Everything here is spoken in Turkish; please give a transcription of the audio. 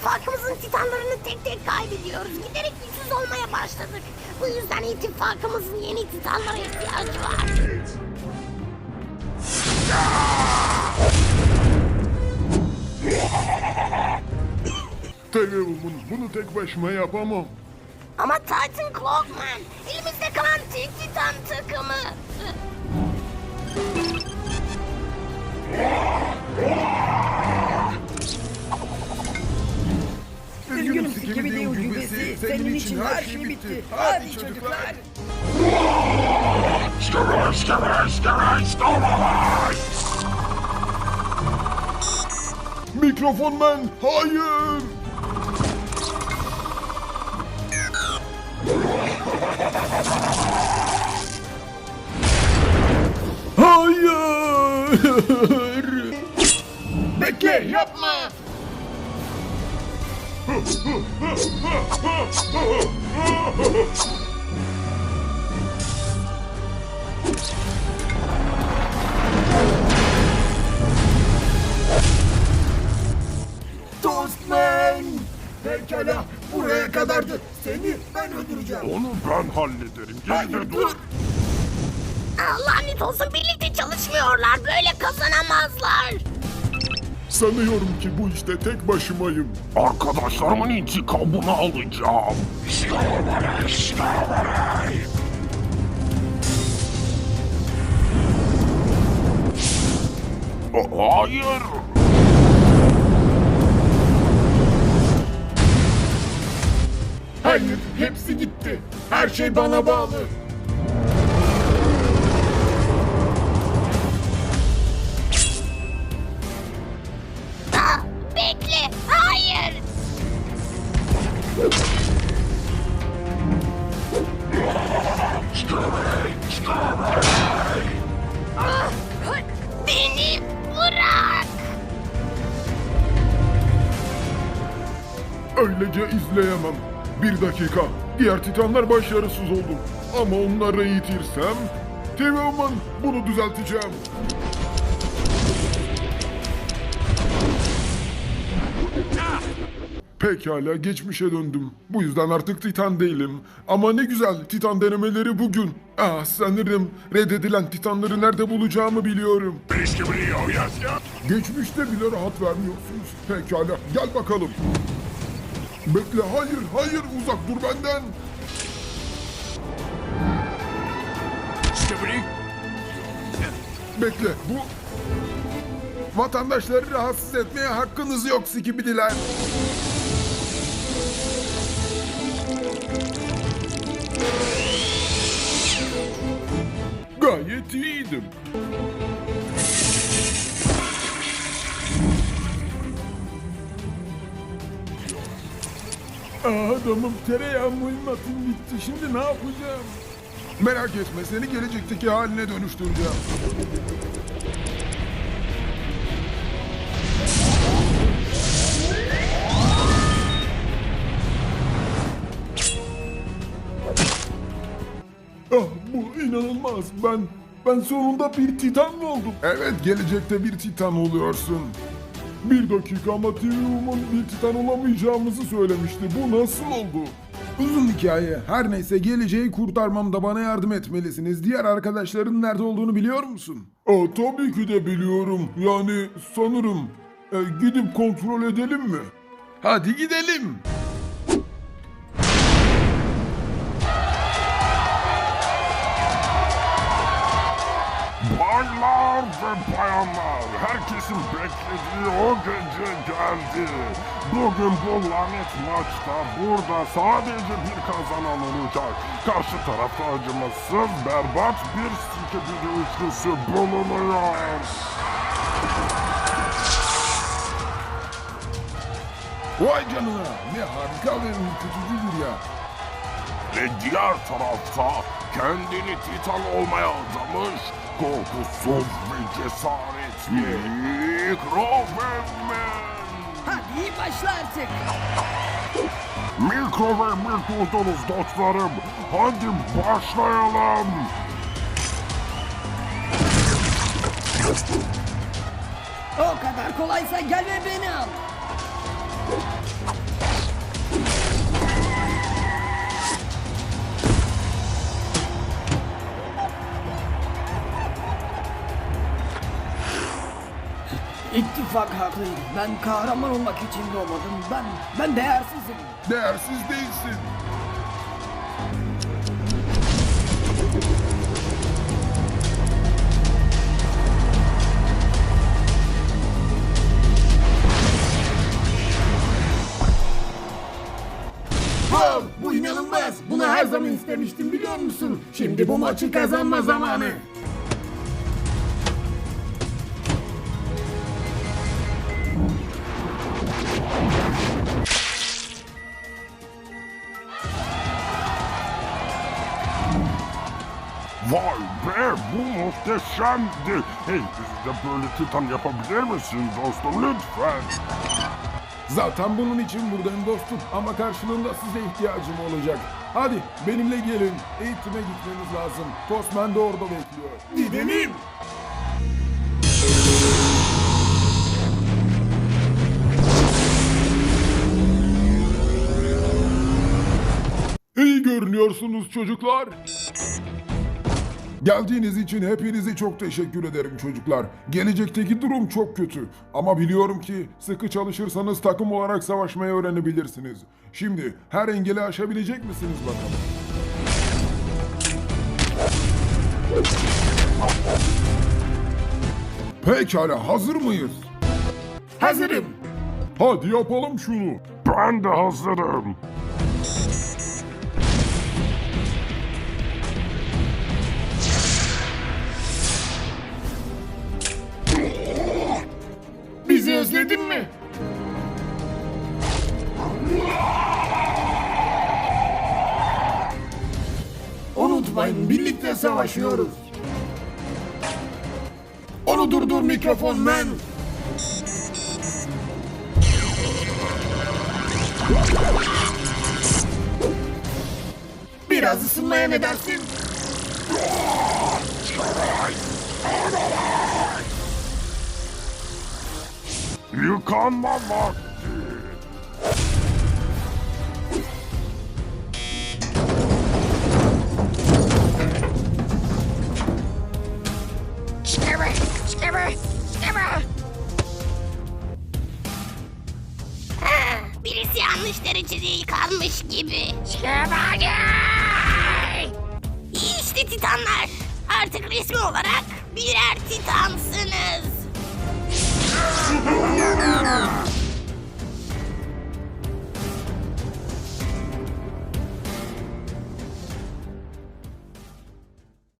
ittifakımızın titanlarını tek tek kaybediyoruz. Giderek güçsüz olmaya başladık. Bu yüzden ittifakımızın yeni titanlara ihtiyacı var. Tayyip'in bunu tek başıma yapamam. Ama Titan Clockman elimizde kalan tek her şey bitti. Hadi çocuklar. Mikrofon men, hayır! Hayır! Bekle yapma. Toastman. Pekala buraya kadardı. Seni ben öldüreceğim. Onu ben hallederim. Geride dur. Aa, lanet olsun birlikte çalışmıyorlar. Böyle kazanamazlar. Sanıyorum ki bu işte tek başımayım. Arkadaşlarımın intikamını alacağım. Hayır. Hayır hepsi gitti. Her şey bana bağlı. Öylece izleyemem. Bir dakika. Diğer titanlar başarısız oldu. Ama onları yitirsem... Teoman bunu düzelteceğim. Pekala geçmişe döndüm. Bu yüzden artık Titan değilim. Ama ne güzel Titan denemeleri bugün. Ah sanırım reddedilen Titanları nerede bulacağımı biliyorum. Geçmişte bile rahat vermiyorsunuz. Pekala gel bakalım. Bekle hayır hayır uzak dur benden. Bekle bu... Vatandaşları rahatsız etmeye hakkınız yok sikibidiler. Gayet iyiydim. Adamım tereyağı mühimmatım bitti. Şimdi ne yapacağım? Merak etme seni gelecekteki haline dönüştüreceğim. Ah bu inanılmaz. Ben ben sonunda bir titan mı oldum? Evet gelecekte bir titan oluyorsun. Bir dakika ama Tium'un bir titan olamayacağımızı söylemişti. Bu nasıl oldu? Uzun hikaye. Her neyse geleceği kurtarmamda bana yardım etmelisiniz. Diğer arkadaşların nerede olduğunu biliyor musun? Aa, tabii ki de biliyorum. Yani sanırım. E, gidip kontrol edelim mi? Hadi gidelim. Baylar ve bayanlar, herkesin beklediği o gece geldi. Bugün bu lanet maçta burada sadece bir kazanan olacak. Karşı tarafta acımasız, berbat bir sikebili üçlüsü bulunuyor. Vay canına ne harika ve ürkütücü yer. Ve diğer tarafta kendini titan olmaya adamış, korkusuz ve cesaretli Mikrovermen. Hadi başla artık. Mikro ve mikrodunuz dostlarım. Hadi başlayalım. O kadar kolaysa gel ve beni al. İttifak haklıydı. Ben kahraman olmak için doğmadım. Ben, ben değersizim. Değersiz değilsin. Wow, bu inanılmaz. Bunu her zaman istemiştim biliyor musun? Şimdi bu maçı kazanma zamanı. Vay be bu muhteşemdi. Hey biz de böyle titan yapabilir misin dostum lütfen? Zaten bunun için buradayım dostum ama karşılığında size ihtiyacım olacak. Hadi benimle gelin. Eğitime gitmeniz lazım. Tosman da orada bekliyor. Gidelim. İyi görünüyorsunuz çocuklar. Geldiğiniz için hepinize çok teşekkür ederim çocuklar. Gelecekteki durum çok kötü. Ama biliyorum ki sıkı çalışırsanız takım olarak savaşmayı öğrenebilirsiniz. Şimdi her engeli aşabilecek misiniz bakalım? Pekala hazır mıyız? Hazırım. Hadi yapalım şunu. Ben de hazırım. Unutmayın birlikte savaşıyoruz. Onu durdur mikrofon men. Biraz ısınmaya ne dersin? Yıkanma vakti. İşte titanlar. Artık resmi olarak birer titansınız.